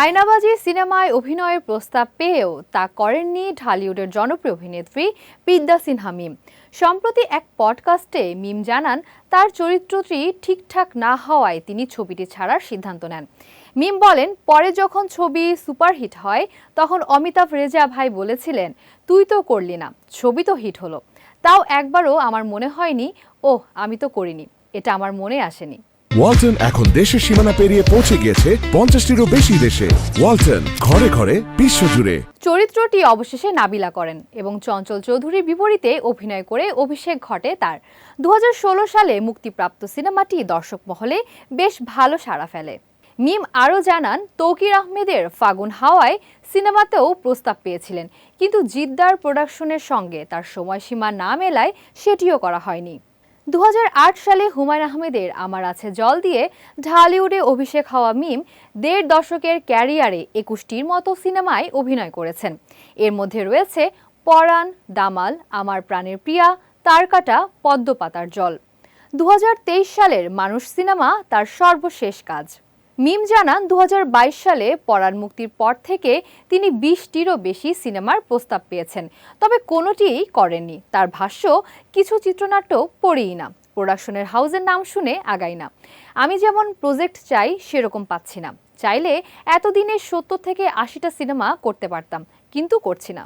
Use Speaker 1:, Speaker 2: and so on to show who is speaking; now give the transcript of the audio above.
Speaker 1: আয়নাবাজি সিনেমায় অভিনয়ের প্রস্তাব পেয়েও তা করেননি ঢালিউডের জনপ্রিয় অভিনেত্রী বিদ্যা সিনহা মিম। সম্প্রতি এক পডকাস্টে মিম জানান, তার চরিত্রটি ঠিকঠাক না হওয়ায় তিনি ছবিটি ছাড়ার সিদ্ধান্ত নেন। মিম বলেন, পরে যখন ছবি সুপারহিট হয়, তখন অমিতাভ রেজা ভাই বলেছিলেন, তুই তো করলি না, ছবি তো হিট হলো। তাও একবারও আমার মনে হয়নি, ওহ, আমি তো করিনি, এটা আমার মনে আসেনি।
Speaker 2: ওয়ালটন এখন দেশের সীমানা পেরিয়ে পৌঁছে গিয়েছে পঞ্চাশটিরও বেশি দেশে। ওয়ালটন, ঘরে ঘরে বিশ্বজুড়ে।
Speaker 1: চরিত্রটি অবশেষে নাবিলা করেন এবং চঞ্চল চৌধুরীর বিপরীতে অভিনয় করে অভিষেক ঘটে তার। দু হাজার ষোলো সালে মুক্তিপ্রাপ্ত সিনেমাটি দর্শক মহলে বেশ ভালো সাড়া ফেলে। মিম আরও জানান, তৌকির আহমেদের ফাগুন হাওয়ায় সিনেমাতেও প্রস্তাব পেয়েছিলেন, কিন্তু জিদ্দার প্রোডাকশনের সঙ্গে তার সময়সীমা না মেলায় সেটিও করা হয়নি। দু হাজার আট সালে হুমায়ুন আহমেদের আমার আছে জল দিয়ে ঢালিউডে অভিষেক হওয়া মিম দেড় দশকের ক্যারিয়ারে একুশটির মতো সিনেমায় অভিনয় করেছেন। এর মধ্যে রয়েছে পরাণ, দামাল, আমার প্রাণের প্রিয়া তারকাটা পদ্মপাতার জল। দু হাজার তেইশ সালের মানুষ সিনেমা তার সর্বশেষ কাজ। মিম জানান দু হাজার বাইশ সালে পরাণ মুক্তির পর থেকে তিনি বিশটিরও বেশি সিনেমার প্রস্তাব পেয়েছেন। তবে কোনোটিই করেননি। তার ভাষ্য, কিছু চিত্রনাট্য পড়িই না। প্রোডাকশনের হাউসের নাম শুনে আগাই না। আমি যেমন প্রজেক্ট চাই, সেরকম পাচ্ছি না। চাইলে এতদিনে সত্তর থেকে আশিটা সিনেমা করতে পারতাম, কিন্তু করছি না।